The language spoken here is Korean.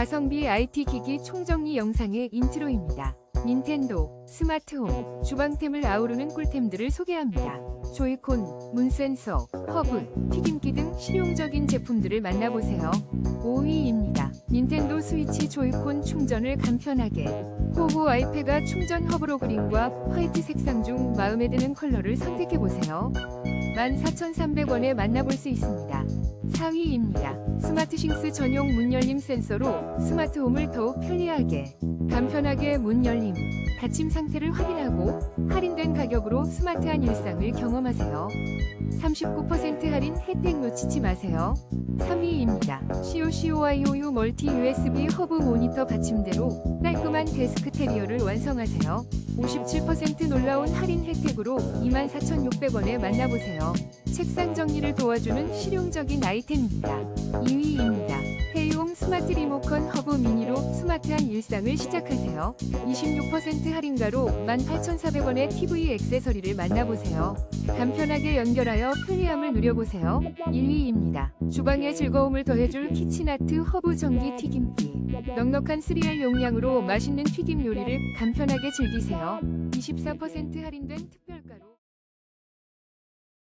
가성비 IT 기기 총정리 영상의 인트로입니다. 닌텐도, 스마트홈, 주방템을 아우르는 꿀템들을 소개합니다. 조이콘, 문센서, 허브, 튀김기 등 실용적인 제품들을 만나보세요. 5위입니다. 닌텐도 스위치 조이콘 충전을 간편하게 호호 아이패가 충전 허브 로 그린과 화이트 색상 중 마음에 드는 컬러를 선택해보세요. 14,300원에 만나볼 수 있습니다. 4위입니다. 스마트싱스 전용 문 열림 센서로 스마트홈을 더욱 편리하게, 간편하게 문 열림, 닫힘 상태를 확인하고 할인된 가격으로 스마트한 일상을 경험하세요. 39% 할인 혜택 놓치지 마세요. 3위입니다. COCOIOU 멀티 USB 허브 모니터 받침대로 깔끔한 데스크 테리어를 완성하세요. 57% 놀라운 할인 혜택으로 24,600원에 만나보세요. 책상 정리를 도와주는 실용적인 아이템입니다. 2위입니다. 스마트한 일상을 시작하세요. 26% 할인가로 18,400원의 TV 액세서리를 만나보세요. 간편하게 연결하여 편리함을 누려보세요. 1위입니다. 주방의 즐거움을 더해줄 키친아트 허브 전기 튀김기. 넉넉한 3알 용량으로 맛있는 튀김 요리를 간편하게 즐기세요. 24% 할인된 특별가로